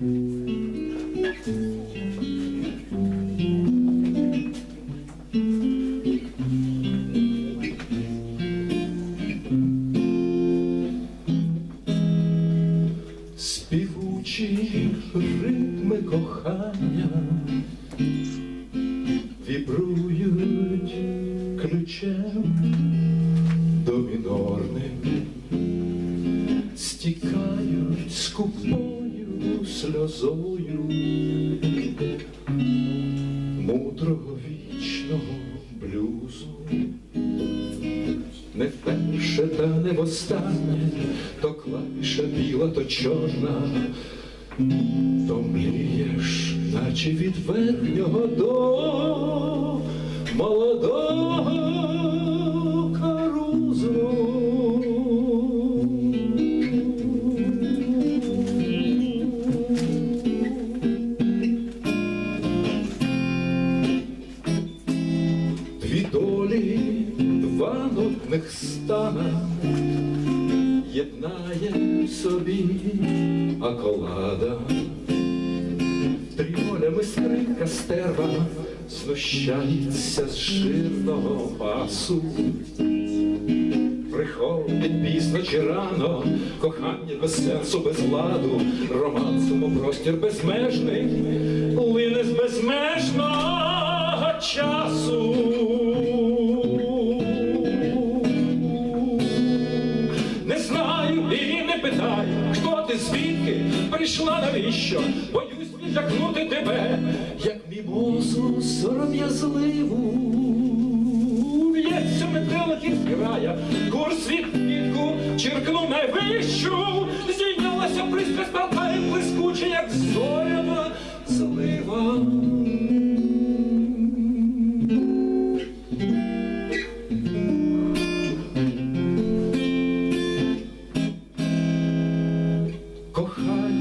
Співучі ритми кохання вібрують ключем до мінорним, стікають скупою сльозою мудрого вічного блюзу. Не вперше та не востаннє, то клавіша біла, то чорна, то млієш, наче від верхнього до молодого два нотних стана єднає в собі аколада. Тріолями скрипка стерва знущається з жирного пасу. Приходить пізно чи рано, кохання без сенсу, без ладу, романсом у простір безмежний, лине з безмежного часу. Питаю, хто ти звідки прийшла навіщо? Боюсь віджахнути тебе, як мімозу сором'язливу. В'ється метелик і зграя, курс від підку черкнув найвищу, здійнялася пристрасть, палкає блискуче, як зоряна злива.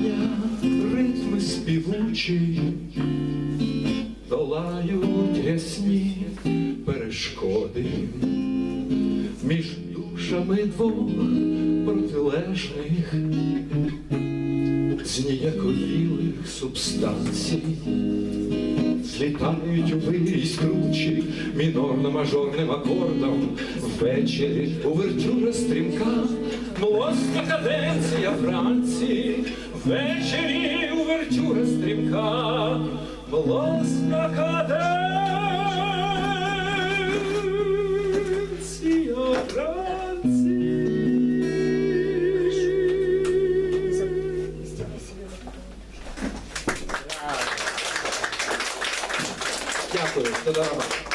Кохання, ритми співучі, долають ясні перешкоди. Між душами двох протилежних, зніяковілих субстанцій, злітають у вирізь кручі мінорно-мажорним акордом, ввечері увертюра стрімка, млосна каденція Франції, ввечері увертюра стрімка, млосна каденція Франції. Дякую, тоді.